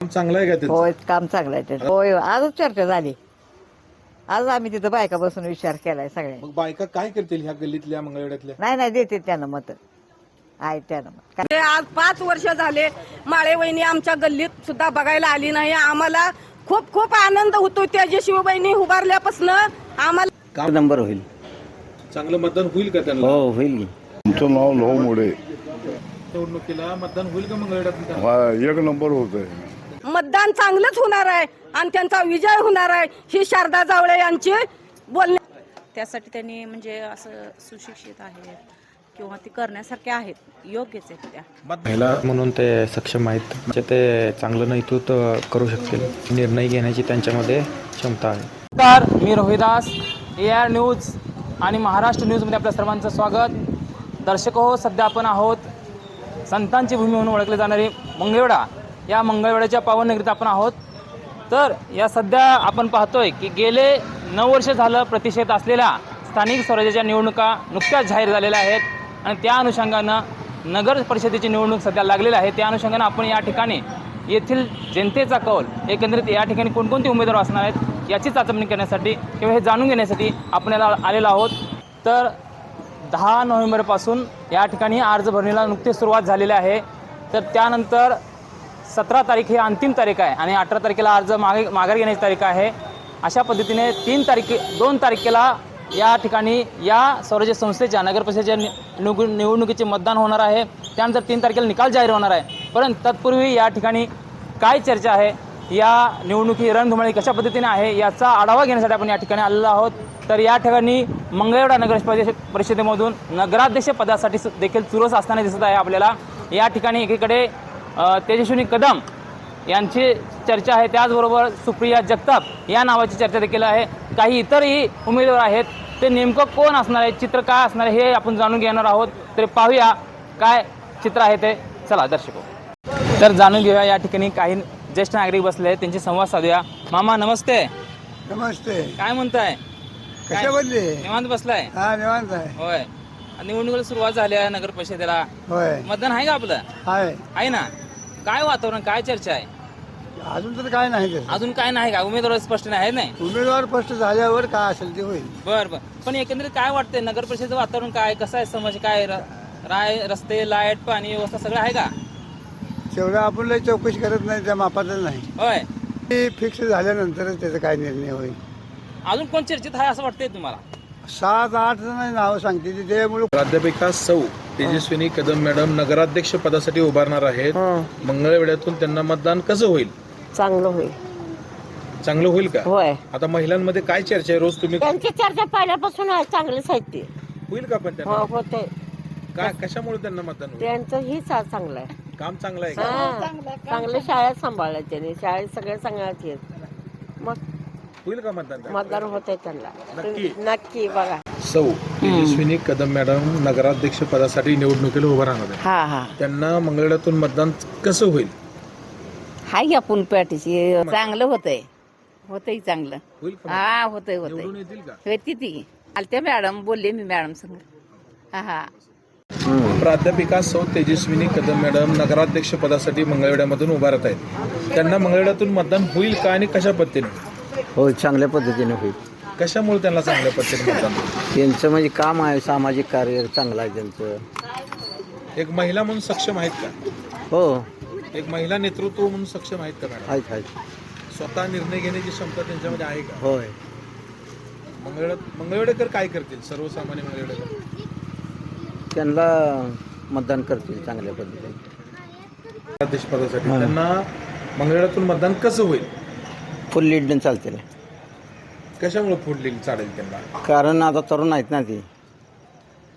चांगलं आहे का त्यांचं? होय काम चांगलं आहे त्याचं. होय आजच चर्चा झाली. आज आम्ही तिथं बायका बसून विचार केलाय सगळ्या. मग बायका काय करतील ह्या गल्लीतल्या मंगळवेड्यातल्या नाही नाही देते त्यानं मत. आहे त्यानं मत. ते आज पाच वर्ष झाले माळे वहिनी आमच्या गल्लीत सुद्धा बघायला आली नाही. आम्हाला खूप खूप आनंद होतो त्या जे शिवबहिणी उभारल्यापासून. आम्हाला काम नंबर होईल. चांगलं मतदान होईल का त्यांना? हो होईल. की तुमचं नाव लो मोडे निवडणुकीला मतदान होईल का मंगळवेड्यात हा एक नंबर होत आहे मतदान चांगलंच होणार आहे आणि त्यांचा विजय होणार आहे ही शारदा जावळे यांची बोलणे. त्यासाठी त्यांनी म्हणजे असं सुशिक्षित आहेत किंवा ते करण्यासारखे आहेत योग्यच आहेत त्या. महिला म्हणून ते सक्षम आहेत. म्हणजे ते चांगलं नेतृत्व करू शकतील. निर्णय घेण्याची त्यांच्यामध्ये क्षमता आहे. नमस्कार मी रोहिदास ए आर न्यूज आणि महाराष्ट्र न्यूजमध्ये आपल्या सर्वांचं स्वागत. दर्शक हो सध्या आपण आहोत संतांची भूमी म्हणून ओळखले जाणारी मंगळवेढा. या मंगळवाड्याच्या पावननगरीत आपण आहोत. तर या सध्या आपण पाहतोय की गेले नऊ वर्ष झालं प्रतिषेध असलेल्या स्थानिक स्वराज्याच्या निवडणुका नुकत्याच जाहीर झालेल्या आहेत आणि त्या अनुषंगानं नगर परिषदेची निवडणूक सध्या लागलेली आहे. त्या अनुषंगानं आपण या ठिकाणी येथील जनतेचा कौल एकंदरीत या ठिकाणी कोणकोणते उमेदवार असणार आहेत याची चाचपणी करण्यासाठी किंवा हे जाणून घेण्यासाठी आपण याला आलेलो आहोत. तर दहा नोव्हेंबरपासून या ठिकाणी अर्ज भरणीला नुकतीच सुरुवात झालेली आहे. तर त्यानंतर सतरा तारीख ही अंतिम तारीख आहे आणि अठरा तारखेला अर्ज मागे माघार घेण्याची तारीख आहे. अशा पद्धतीने तीन तारखे दोन तारखेला या ठिकाणी या स्वराज्य संस्थेच्या नगर परिषदेच्या निवडणुकी- निवडणुकीचे मतदान होणार आहे. त्यानंतर तीन तारखेला निकाल जाहीर होणार आहे. परंतु तत्पूर्वी या ठिकाणी काय चर्चा आहे? या निवडणुकी रणधुमाळी कशा पद्धतीने आहे? याचा आढावा घेण्यासाठी आपण या ठिकाणी आलेलो आहोत. तर या ठिकाणी मंगळवेढा नगर परिषद परिषदेमधून नगराध्यक्ष पदासाठी सु- देखील चुरस असताना दिसत आहे आपल्याला. या ठिकाणी एकीकडे तेजस्विनी कदम यांची चर्चा आहे. त्याचबरोबर सुप्रिया जगताप या नावाची चर्चा देखील आहे. काही इतरही उमेदवार आहेत. ते नेमकं कोण असणार आहे? चित्र काय असणार आहे? हे आपण जाणून घेणार आहोत. तरी पाहूया काय चित्र आहे ते. चला दर्शको. तर जाणून घेऊया या ठिकाणी काही ज्येष्ठ नागरिक बसले आहेत. त्यांची संवाद साधूया. मामा नमस्ते. नमस्ते. काय म्हणताय? निवांत बसलाय? हा निवांत आहे. होय. निवडणुकीला सुरुवात झाली आहे नगर परिषदेला होय. मतदान आहे का आपलं? आहे ना? काय वातावरण काय चर्चा आहे? अजून तर काय नाही. अजून काय नाही का? उमेदवार स्पष्ट नाही आहे नाही? उमेदवार स्पष्ट झाल्यावर काय असेल ते होईल. बर बर. पण एकंदरीत काय वाटतंय नगर परिषदेचं वातावरण काय कसं आहे समज काय र- राय रस्ते लाइट पाणी व्यवस्था सगळं आहे का? तेवढं आपण लय चौकशी करत नाही त्या मापातच नाही. होय. ते फिक्स झाल्यानंतरच त्याचा काय निर्णय होईल. अजून कोण चर्चेत आहे असं वाटतंय तुम्हाला? सात आठ जण नावं सांगते ती त्यामुळे प्राध्यापिका सौ तेजस्विनी कदम मॅडम नगराध्यक्ष पदासाठी उभारणार आहेत. मंगळवेड्यातून त्यांना मतदान कसं होईल? चांगलं होईल. चांगलं होईल का? होय. आता महिलांमध्ये काय चर्चा आहे रोज तुम्ही त्यांची चर्चा पहिल्यापासून आहे चांगलीच आहे ती. होईल का पण त्यांना? हो होते. काय कशामुळे त्यांना मतदान होईल? त्यांचं ही चांगलं आहे. काम चांगलं आहे का? हा. चांगलं शाळेत सांभाळलं त्याने. शाळेत सगळे सांगण्यात येत मग होईल का मतदान? मतदान होते त्यांना. नक्की? नक्की बघा. सौ तेजस्विनी कदम मॅडम नगराध्यक्ष पदासाठी निवडणुकीला उभं राहणार आहे हा हा. त्यांना मंगळवेड्यातून मतदान कसं होईल? हाय आपण पॅटीची चांगलं होतंय. होतंय चांगलं. होईल का? हा होतंय होतंय. निवडून येतील का? होती ती आलत्या मॅडम बोलले मी मॅडम संग. हा हा. प्राध्यापिका सौ तेजस्विनी कदम मॅडम नगराध्यक्ष पदासाठी मंगळवेड्यामधून उभारत आहेत. त्यांना मंगळवेड्यातून मतदान होईल का आणि कशा पद्धतीने? हो चांगल्या पद्धतीने होईल. कशामुळे त्यांना चांगल्या पद्धतीने? त्यांचं म्हणजे काम आहे सामाजिक कार्य चांगलं आहे त्यांचं. एक महिला म्हणून सक्षम आहेत का? हो. एक महिला नेतृत्व म्हणून सक्षम आहेत का मॅडम? आहेत आहेत. स्वतः निर्णय घेण्याची क्षमता त्यांच्यामध्ये आहे का? होय. मंगळ मंगळवेडेकर काय करतील? सर्वसामान्य मंगळवेडेकर त्यांना मतदान करतील चांगल्या पद्धतीने. अध्यक्ष पदासाठी त्यांना मंगळवेड्यातून मतदान कसं होईल? फुल लीडनं चालतील. कशामुळे फोडली चालेल त्यांना? कारण आता तरुण आहेत ना ती.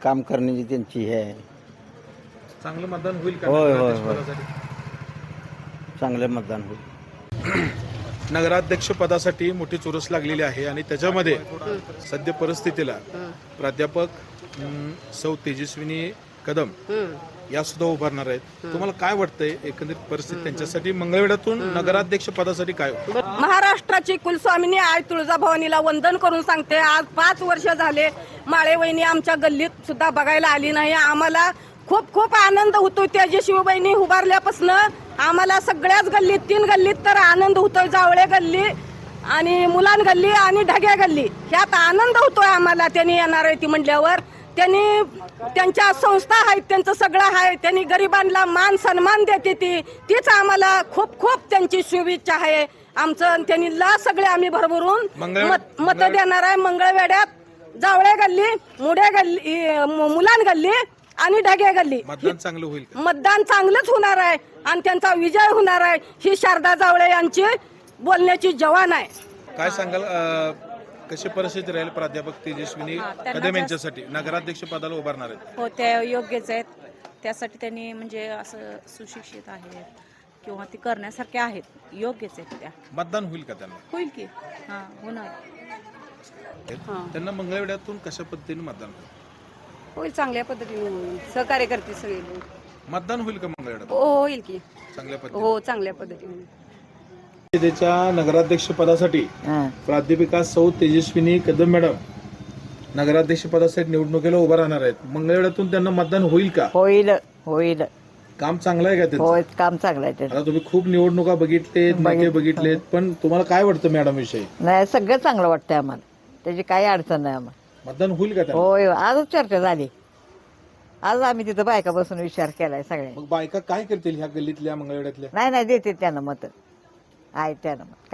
काम करण्याची त्यांची हे आहे. चांगलं मतदान होईल का? होय, होय, होय. चांगलं मतदान होईल. नगराध्यक्ष पदासाठी मोठी चुरस लागलेली आहे आणि त्याच्यामध्ये सद्य परिस्थितीला प्राध्यापक अं, सौ तेजस्विनी कदम या सुद्धा उभारणार आहेत. तुम्हाला काय वाटतंय एकंदरीत परिस्थिती त्यांच्यासाठी? मंगळवेड्यातून नगराध्यक्ष पदासाठी काय? महाराष्ट्राची कुलस्वामिनी आई तुळजाभवानीला वंदन करून सांगते आज पाच वर्ष झाले माळे वहिनी आमच्या गल्लीत सुद्धा बघायला आली नाही. आम्हाला खूप खूप आनंद होतोय तेजस्वी बहिणी उभारल्यापासून. आम्हाला सगळ्याच गल्लीत तीन गल्लीत तर आनंद होतोय. जावळे गल्ली आणि मुलां गल्ली आणि ढग्या गल्ली. ह्यात आनंद होतोय आम्हाला. त्यांनी येणार आहे ती म्हटल्यावर त्यांनी त्यांच्या संस्था आहेत त्यांचं सगळं आहे. त्यांनी गरिबांना मान सन्मान देते ती. तीच आम्हाला खूप खूप त्यांची शुभेच्छा आहे. आमचं त्यांनी ला सगळे आम्ही भरभरून मत मत देणार आहे. मंगळवेड्यात जावळे गल्ली मुड्या गल्ली मुलां गल्ली आणि ढगे गल्ली. मतदान चांगलं होईल मतदान चांगलंच होणार आहे आणि त्यांचा विजय होणार आहे. ही शारदा जावळे यांची बोलण्याची जवान आहे. काय सांगाल कशी परिस्थिती राहील प्राध्यापक तेजस्विनी हा, त्यांना कदम जास्त- यांच्यासाठी? नगराध्यक्ष पदाला उभारणार आहेत. हो त्या योग्यच आहेत. त्यासाठी त्यांनी म्हणजे असं सुशिक्षित आहेत किंवा ती करण्यासारखे आहेत. योग्यच आहेत त्या. मतदान होईल का त्यांना? होईल की. हां होणार. त्यांना मंगळवेड्यातून कशा पद्धतीने मतदान होईल? होईल चांगल्या पद्धतीने. होईल सहकार्य करते सगळे. मतदान होईल का मंगळवेड्यात? हो होईल की. चांगल्या पद्धतीने. हो चांगल्या पद्धतीने. त्याच्या नगराध्यक्ष पदासाठी. प्राध्यापिका सौ तेजस्विनी कदम मॅडम नगराध्यक्ष पदासाठी निवडणुकीला उभा राहणार आहेत. मंगळवेड्यातून त्यांना मतदान होईल का? होईल होईल. काम चांगलं आहे का त्यांचं? होय काम चांगलं आहे त्याचं. आता तुम्ही खूप निवडणुका बघितलेत बघितले. बघितलेत पण तुम्हाला काय वाटतं मॅडम विषयी? नाही सगळं चांगलं वाटतंय आम्हाला. त्याची काही अडचण नाही आम्हाला. मतदान होईल का त्यांना? होय आजच चर्चा झाली. आज आम्ही तिथं बायका बसून विचार केलाय सगळ्या मग बायका काय करतील ह्या गल्लीतल्या मंगळवेड्यातल्या नाही नाही देते त्यांना मत आहे त्यांना मत